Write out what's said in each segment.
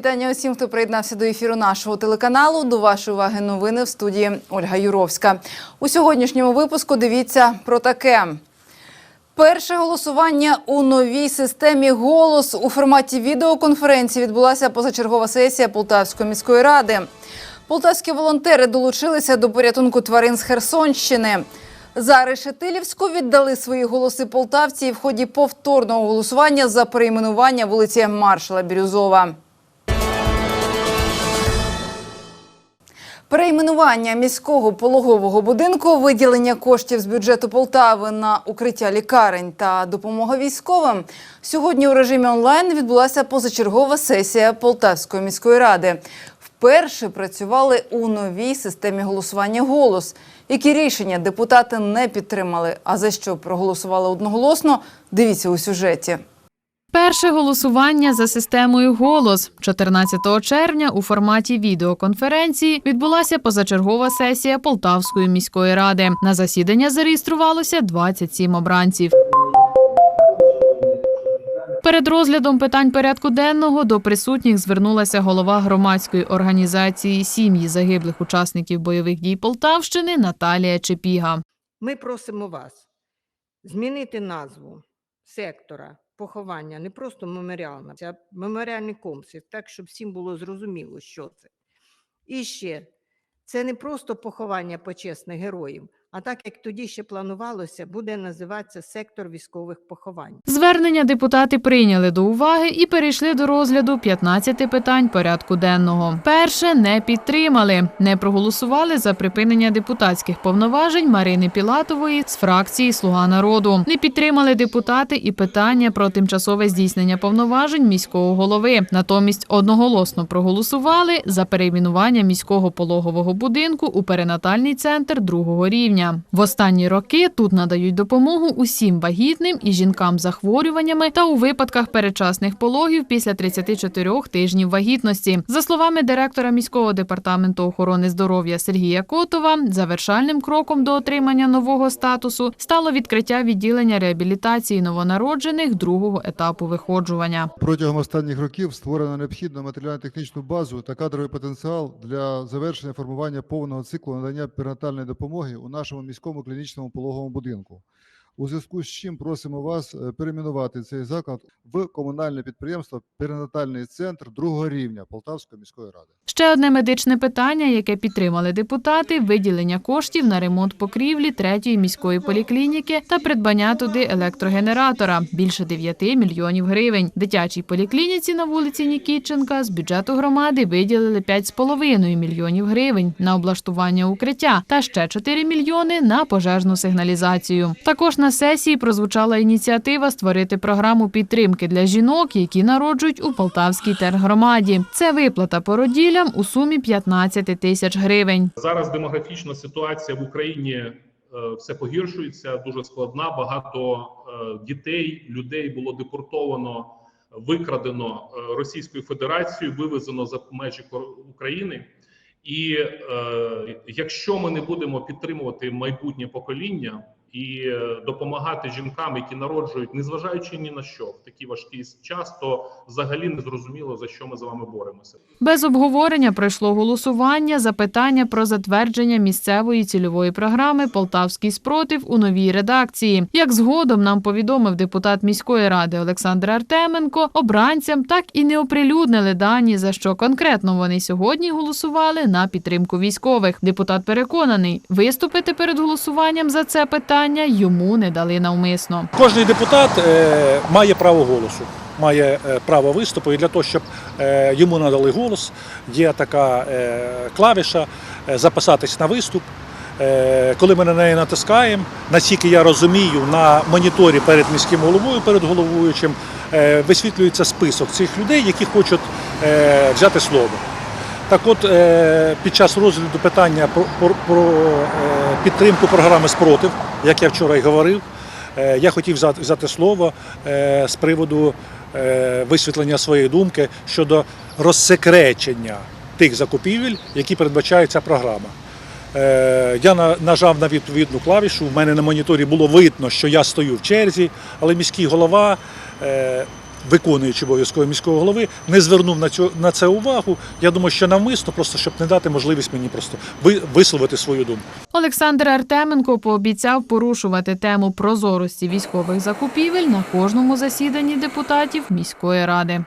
Вітання усім, хто приєднався до ефіру нашого телеканалу. До вашої уваги новини в студії Ольга Юровська. У сьогоднішньому випуску дивіться про таке. Перше голосування у новій системі голос у форматі відеоконференції відбулася позачергова сесія Полтавської міської ради. Полтавські волонтери долучилися до порятунку тварин з Херсонщини. За Решетилівську віддали свої голоси полтавці в ході повторного голосування за перейменування вулиці Маршала Бірюзова. Перейменування міського пологового будинку, виділення коштів з бюджету Полтави на укриття лікарень та допомога військовим. Сьогодні у режимі онлайн відбулася позачергова сесія Полтавської міської ради. Вперше працювали у новій системі голосування голос. Які рішення депутати не підтримали, а за що проголосували одноголосно? Дивіться у сюжеті. Перше голосування за системою голос 14 червня у форматі відеоконференції відбулася позачергова сесія Полтавської міської ради. На засідання зареєструвалося 27 обранців. Перед розглядом питань порядку денного до присутніх звернулася голова громадської організації сім'ї загиблих учасників бойових дій Полтавщини Наталія Чепіга. Ми просимо вас змінити назву сектора поховання не просто меморіальна, а меморіальний комплекс, так, щоб всім було зрозуміло, що це. І ще, це не просто поховання почесних героїв, а так як тоді ще планувалося, буде називатися сектор військових поховань. Звернення депутати прийняли до уваги і перейшли до розгляду 15 питань порядку денного. Перше не підтримали, не проголосували за припинення депутатських повноважень Марини Пілатової з фракції Слуга народу. Не підтримали депутати і питання про тимчасове здійснення повноважень міського голови. Натомість одноголосно проголосували за перейменування міського пологового будинку у перинатальний центр другого рівня. В останні роки тут надають допомогу усім вагітним і жінкам з захворюваннями та у випадках передчасних пологів після 34 тижнів вагітності. За словами директора міського департаменту охорони здоров'я Сергія Котова, завершальним кроком до отримання нового статусу стало відкриття відділення реабілітації новонароджених другого етапу виходжування. Протягом останніх років створено необхідну матеріально-технічну базу та кадровий потенціал для завершення формування повного циклу надання перинатальної допомоги у нашому міському клінічному пологовому будинку. У зв'язку з чим просимо вас е, перейменувати цей заклад в комунальне підприємство Перинатальний центр другого рівня Полтавської міської ради. Ще одне медичне питання, яке підтримали депутати: виділення коштів на ремонт покрівлі третьої міської поліклініки та придбання туди електрогенератора більше 9 мільйонів гривень. Дитячій поліклініці на вулиці Нікітченка з бюджету громади виділили 5,5 мільйонів гривень на облаштування укриття та ще 4 мільйони на пожежну сигналізацію. Також на сесії прозвучала ініціатива створити програму підтримки для жінок, які народжують у Полтавській тергромаді. Це виплата породіллям у сумі 15 тисяч гривень. Зараз демографічна ситуація в Україні е, все погіршується, дуже складна. Багато е, дітей, людей було депортовано, викрадено е, Російською Федерацією, вивезено за межі України. І е, якщо ми не будемо підтримувати майбутнє покоління і е, допомагати жінкам, які народжують, незважаючи ні на що в такий важкий час, то взагалі не зрозуміло за що ми з вами боремося. Без обговорення пройшло голосування за питання про затвердження місцевої цільової програми Полтавський спротив у новій редакції. Як згодом нам повідомив депутат міської ради Олександр Артеменко, обранцям так і не оприлюднили дані, за що конкретно вони сьогодні голосували на підтримку військових. Депутат переконаний, виступити перед голосуванням за це питання йому не дали навмисно. Кожний депутат е, має право голосу, має е, право виступу. І для того, щоб е, йому надали голос, є така клавіша записатись на виступ. Коли ми на неї натискаємо, наскільки я розумію, на моніторі перед міським головою, перед головуючим, висвітлюється список цих людей, які хочуть взяти слово. Так от, е, під час розгляду питання про, е, підтримку програми спротив, як я вчора й говорив, е, я хотів взяти, слово з приводу висвітлення своєї думки щодо розсекречення тих закупівель, які передбачає ця програма. Я на- нажав на відповідну клавішу. У мене на моніторі було видно, що я стою в черзі, але міський голова виконуючий обов'язково міського голови, не звернув на цю на це увагу. Я думаю, що навмисно, просто щоб не дати можливість мені просто ви- висловити свою думку. Олександр Артеменко пообіцяв порушувати тему прозорості військових закупівель на кожному засіданні депутатів міської ради.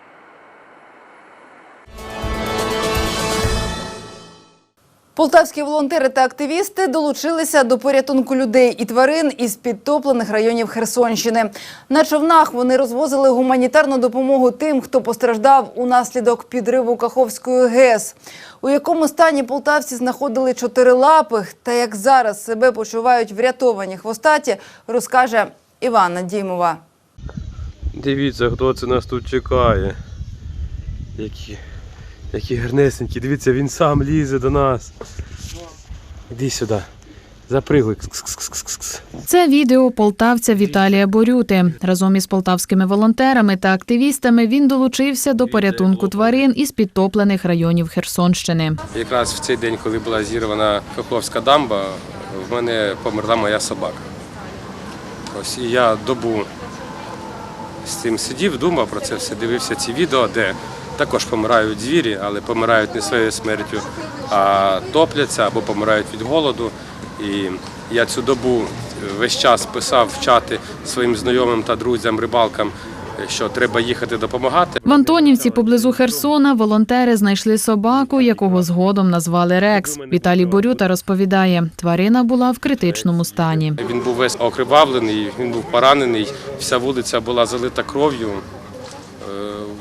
Полтавські волонтери та активісти долучилися до порятунку людей і тварин із підтоплених районів Херсонщини. На човнах вони розвозили гуманітарну допомогу тим, хто постраждав унаслідок підриву Каховської ГЕС. У якому стані полтавці знаходили чотирилапих та як зараз себе почувають врятовані хвостаті, розкаже Іванна Дімова. Дивіться, хто це нас тут чекає. Які, які гарнесенькі. Дивіться, він сам лізе до нас. Іди сюди. Запригли. Це відео полтавця Віталія Борюти. Разом із полтавськими волонтерами та активістами він долучився до порятунку тварин із підтоплених районів Херсонщини. Якраз в цей день, коли була зірвана Каховська дамба, в мене померла моя собака. Ось і я добу з цим сидів, думав про це все, дивився ці відео, де також помирають звірі, але помирають не своєю смертю, а топляться або помирають від голоду. І я цю добу весь час писав в чати своїм знайомим та друзям, рибалкам, що треба їхати допомагати. В Антонівці поблизу Херсона волонтери знайшли собаку, якого згодом назвали Рекс. Віталій Борюта розповідає, тварина була в критичному стані. Він був весь окривавлений, він був поранений, вся вулиця була залита кров'ю, е,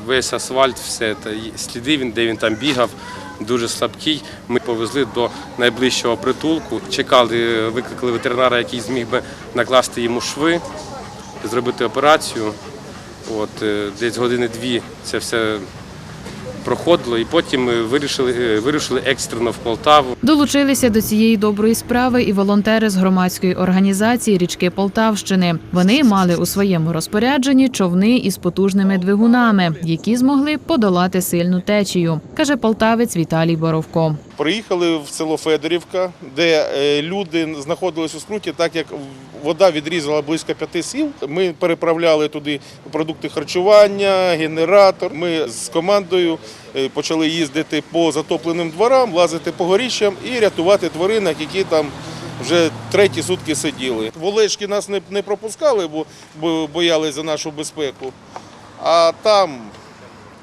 весь асфальт, все та сліди він, де він там бігав, дуже слабкий. Ми повезли до найближчого притулку. Чекали, викликали ветеринара, який зміг би накласти йому шви, зробити операцію. От е, десь години-дві це все проходило, і потім вирішили, е, вирішили екстрено в Полтаву. Долучилися до цієї доброї справи і волонтери з громадської організації Річки Полтавщини. Вони мали у своєму розпорядженні човни із потужними двигунами, які змогли подолати сильну течію, каже полтавець Віталій Боровко. Приїхали в село Федорівка, де е, люди знаходились у скруті, так як вода відрізала близько п'яти сіл. Ми переправляли туди продукти харчування, генератор. Ми з командою е, почали їздити по затопленим дворам, лазити по горіщам і рятувати тваринок, які там вже треті сутки сиділи. Волешки нас не, пропускали, бо, бо боялись за нашу безпеку. А там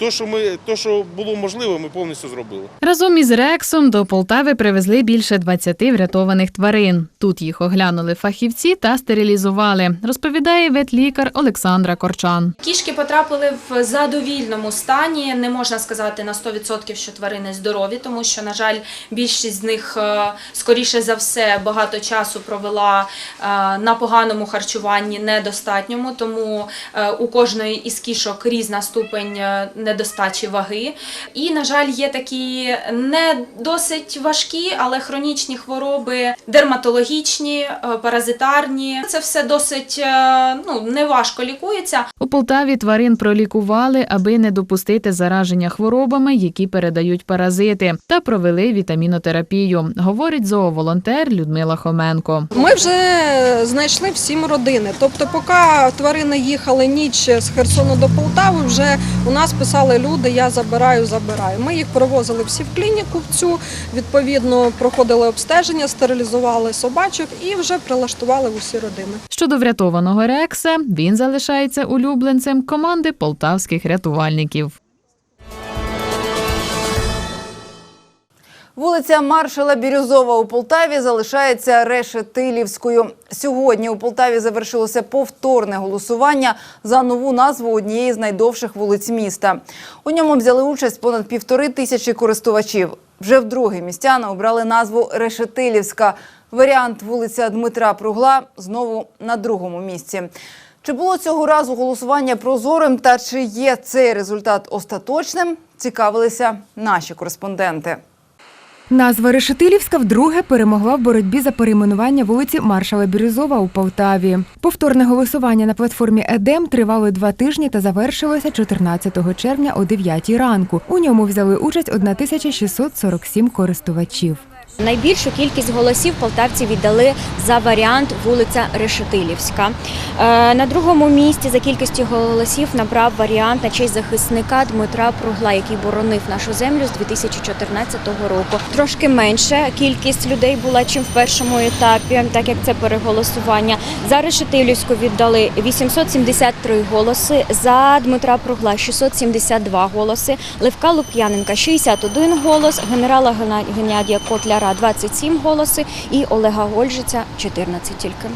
то, що ми, то, що було можливо, ми повністю зробили. Разом із Рексом до Полтави привезли більше 20 врятованих тварин. Тут їх оглянули фахівці та стерилізували, розповідає ветлікар Олександра Корчан. Кішки потрапили в задовільному стані. Не можна сказати на 100% що тварини здорові, тому що, на жаль, більшість з них, е, скоріше за все, багато часу провела е, на поганому харчуванні, недостатньому. Тому е, у кожної із кішок різна ступень е, недостачі ваги. І, на жаль, є такі не досить важкі, але хронічні хвороби, дерматологічні, е, паразитарні. Це все досить е, ну, неважко лікується. У Полтаві тварин пролікували, аби не допустити зараження хворобами, які передають паразити, та провели вітамінотерапію, говорить зооволонтер Людмила Хоменко. Ми вже знайшли всім родини. Тобто, поки тварини їхали ніч з Херсону до Полтави, вже у нас писали люди: я забираю, забираю. Ми їх провозили всі в клініку в цю. Відповідно, проходили обстеження, стерилізували собачок і вже прилаштували усі родини. Щодо врятованого Рекса, він залишається улюбленцем команди полтавських рятувальників. Вулиця Маршала Бірюзова у Полтаві залишається решетилівською. Сьогодні у Полтаві завершилося повторне голосування за нову назву однієї з найдовших вулиць міста. У ньому взяли участь понад півтори тисячі користувачів. Вже вдруге містяни обрали назву Решетилівська. Варіант вулиця Дмитра Пругла знову на другому місці. Чи було цього разу голосування прозорим та чи є цей результат остаточним? Цікавилися наші кореспонденти. Назва Решетилівська вдруге перемогла в боротьбі за перейменування вулиці Маршала Бірюзова у Полтаві. Повторне голосування на платформі ЕДЕМ тривало два тижні та завершилося 14 червня о 9 ранку. У ньому взяли участь 1647 користувачів. Найбільшу кількість голосів полтавці віддали за варіант вулиця Решетилівська. Е, На другому місці за кількістю голосів набрав варіант на честь захисника Дмитра Пругла, який боронив нашу землю з 2014 року. Трошки менше кількість людей була, чим в першому етапі, так як це переголосування. За Решетилівську віддали 873 голоси, за Дмитра Пругла 672 голоси, Левка Лук'яненка 61 голос, генерала Геннадія Котляра 27 голоси і Олега Гольжиця 14 тільки.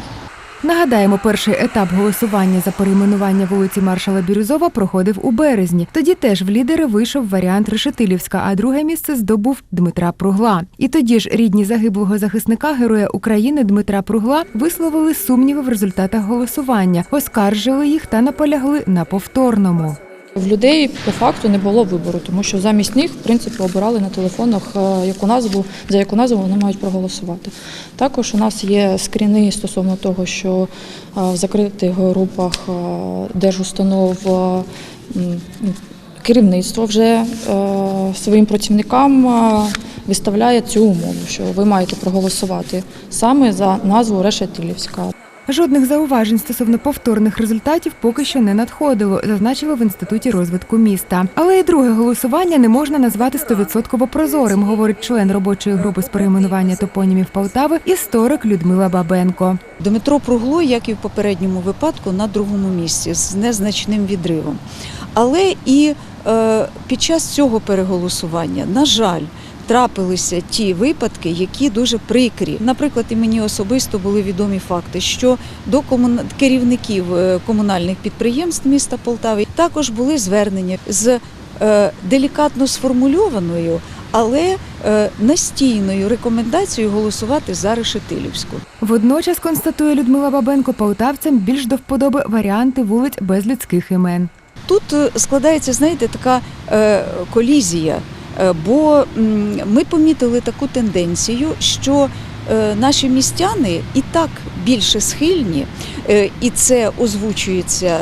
Нагадаємо, перший етап голосування за перейменування вулиці Маршала Бірюзова проходив у березні. Тоді теж в лідери вийшов варіант Решетилівська, а друге місце здобув Дмитра Пругла. І тоді ж рідні загиблого захисника Героя України Дмитра Пругла висловили сумніви в результатах голосування, оскаржили їх та наполягли на повторному. В людей по факту не було вибору, тому що замість них, в принципі, обирали на телефонах, е, яку назву, за яку назву вони мають проголосувати. Також у нас є скріни стосовно того, що е, в закритих групах е, держустанов керівництво вже своїм працівникам виставляє цю умову, що ви маєте проголосувати саме за назву Решетилівська. Жодних зауважень стосовно повторних результатів поки що не надходило, зазначили в інституті розвитку міста. Але і друге голосування не можна назвати стовідсотково прозорим, говорить член робочої групи з перейменування топонімів Полтави історик Людмила Бабенко. Дмитро Пругло, як і в попередньому випадку, на другому місці з незначним відривом. Але і е, під час цього переголосування, на жаль, трапилися ті випадки, які дуже прикрі. Наприклад, і мені особисто були відомі факти, що до керівників е, комунальних підприємств міста Полтави також були звернення з е, делікатно сформульованою, але е, настійною рекомендацією голосувати за Решетилівську. Водночас констатує Людмила Бабенко, полтавцям більш до вподоби варіанти вулиць без людських імен. Тут е, складається, знаєте, така е, колізія, бо ми помітили таку тенденцію, що е, наші містяни і так більше схильні, е, і це озвучується,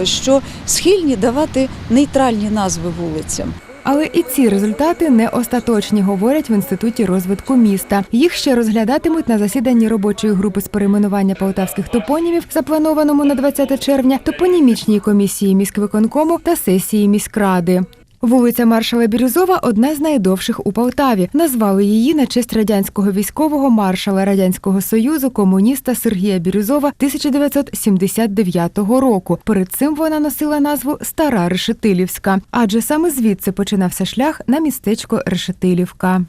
е, що схильні давати нейтральні назви вулицям. Але і ці результати не остаточні, говорять в інституті розвитку міста. Їх ще розглядатимуть на засіданні робочої групи з перейменування полтавських топонімів, запланованому на 20 червня, топонімічній комісії міськвиконкому та сесії міськради. Вулиця Маршала Бірюзова одна з найдовших у Полтаві. Назвали її на честь радянського військового маршала радянського союзу комуніста Сергія Бірюзова 1979 року. Перед цим вона носила назву Стара Решетилівська, адже саме звідси починався шлях на містечко Решетилівка.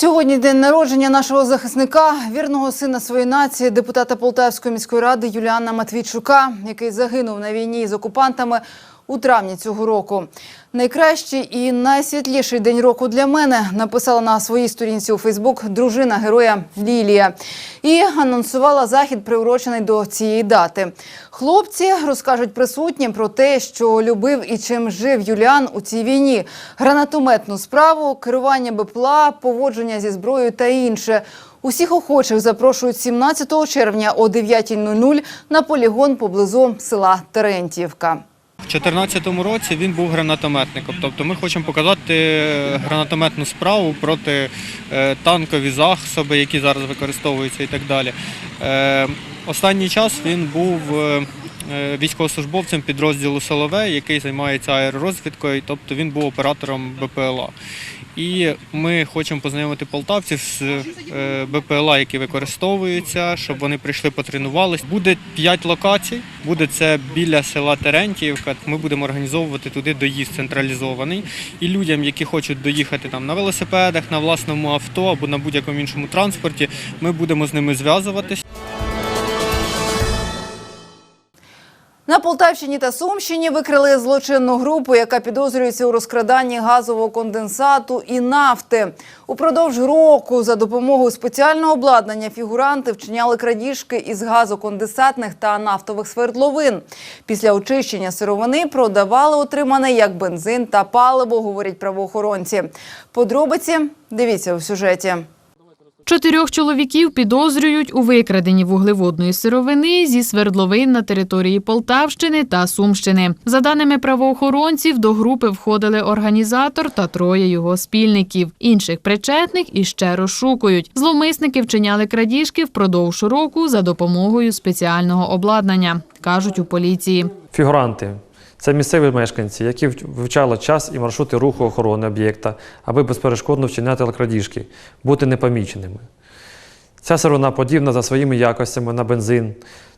Сьогодні день народження нашого захисника, вірного сина своєї нації, депутата Полтавської міської ради Юліана Матвійчука, який загинув на війні з окупантами у травні цього року. Найкращий і найсвітліший день року для мене написала на своїй сторінці у Фейсбук дружина героя Лілія і анонсувала захід, приурочений до цієї дати. Хлопці розкажуть присутнім про те, що любив і чим жив Юліан у цій війні: гранатометну справу, керування БПЛА, поводження зі зброєю та інше. Усіх охочих запрошують 17 червня о 9.00 на полігон поблизу села Терентіївка. У 2014 році він був гранатометником. Тобто ми хочемо показати е, гранатометну справу проти е, танкові засоби, які зараз використовуються і так далі. Е, Останній час він був військовослужбовцем підрозділу Соловей, який займається аеророзвідкою, тобто він був оператором БПЛА. І ми хочемо познайомити полтавців з е, БПЛА, які використовуються, щоб вони прийшли потренувалися. Буде п'ять локацій. Буде це біля села Терентіївка. Ми будемо організовувати туди доїзд централізований. І людям, які хочуть доїхати там на велосипедах, на власному авто або на будь-якому іншому транспорті, ми будемо з ними зв'язуватись. На Полтавщині та Сумщині викрили злочинну групу, яка підозрюється у розкраданні газового конденсату і нафти. Упродовж року за допомогою спеціального обладнання фігуранти вчиняли крадіжки із газоконденсатних та нафтових свердловин. Після очищення сировини продавали отримане як бензин та паливо, говорять правоохоронці. Подробиці дивіться у сюжеті. Чотирьох чоловіків підозрюють у викраденні вуглеводної сировини зі свердловин на території Полтавщини та Сумщини. За даними правоохоронців, до групи входили організатор та троє його спільників. Інших причетних іще розшукують. Зловмисники вчиняли крадіжки впродовж року за допомогою спеціального обладнання, кажуть у поліції. Фігуранти це місцеві мешканці, які вивчали час і маршрути руху охорони об'єкта, аби безперешкодно вчиняти крадіжки, бути непоміченими. Ця сировина подібна за своїми якостями на бензин,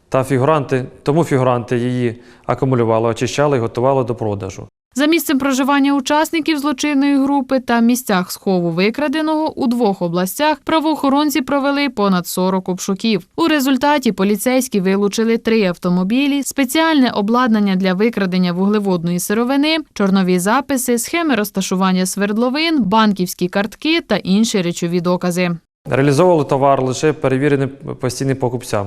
та фігуранти, тому фігуранти її акумулювали, очищали і готували до продажу. За місцем проживання учасників злочинної групи та місцях схову викраденого у двох областях правоохоронці провели понад 40 обшуків. У результаті поліцейські вилучили три автомобілі, спеціальне обладнання для викрадення вуглеводної сировини, чорнові записи, схеми розташування свердловин, банківські картки та інші речові докази. Реалізовували товар лише перевіреним постійним покупцям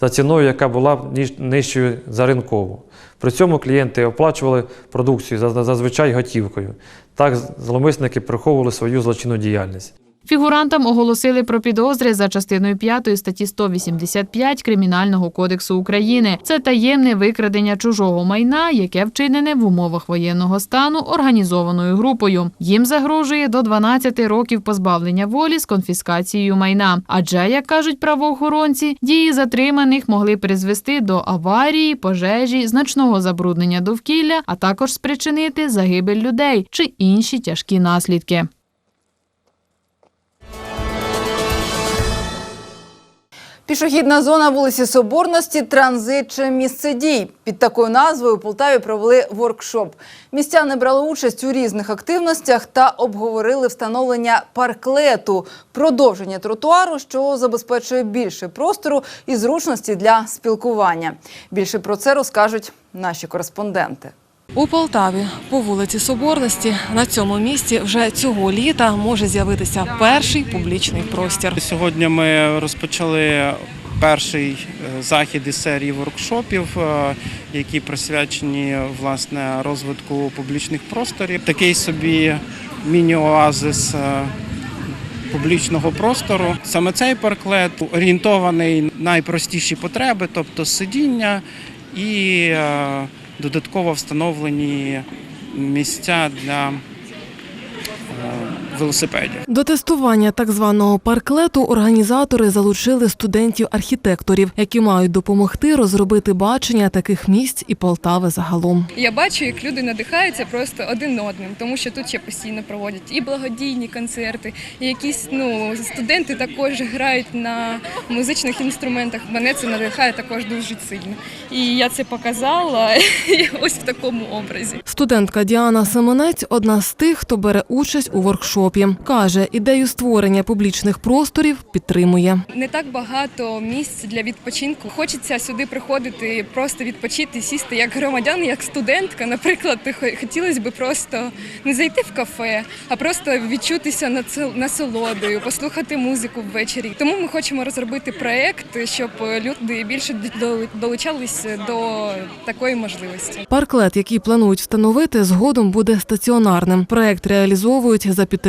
за ціною, яка була нижчою за ринкову. При цьому клієнти оплачували продукцію зазвичай готівкою. Так зломисники приховували свою злочинну діяльність. Фігурантам оголосили про підозри за частиною 5 статті 185 Кримінального кодексу України. Це таємне викрадення чужого майна, яке вчинене в умовах воєнного стану організованою групою. Їм загрожує до 12 років позбавлення волі з конфіскацією майна. Адже, як кажуть правоохоронці, дії затриманих могли призвести до аварії, пожежі, значного забруднення довкілля, а також спричинити загибель людей чи інші тяжкі наслідки. Пішохідна зона вулиці Соборності, транзит чи місце дій. Під такою назвою у Полтаві провели воркшоп. Містяни брали участь у різних активностях та обговорили встановлення парклету, продовження тротуару, що забезпечує більше простору і зручності для спілкування. Більше про це розкажуть наші кореспонденти. У Полтаві по вулиці Соборності на цьому місці вже цього літа може з'явитися перший публічний простір. Сьогодні ми розпочали перший е, захід із серії воркшопів, е, які присвячені власне розвитку публічних просторів. Такий собі міні-оазис. е, Публічного простору саме цей парклет орієнтований на найпростіші потреби, тобто сидіння і додатково встановлені місця для е, велосипедів. До тестування так званого парклету організатори залучили студентів-архітекторів, які мають допомогти розробити бачення таких місць і Полтави загалом. Я бачу, як люди надихаються просто один одним, тому що тут ще постійно проводять і благодійні концерти, і якісь ну студенти також грають на музичних інструментах. Мене це надихає також дуже сильно. І я це показала ось в такому образі. Студентка Діана Семенець одна з тих, хто бере участь у воркшопі. Каже, ідею створення публічних просторів підтримує. Не так багато місць для відпочинку. Хочеться сюди приходити, просто відпочити, сісти як громадян, як студентка. Наприклад, хотілося б просто не зайти в кафе, а просто відчутися насолодою, послухати музику ввечері. Тому ми хочемо розробити проект, щоб люди більше долучались до такої можливості. Парклет, який планують встановити, згодом буде стаціонарним. Проект реалізовують за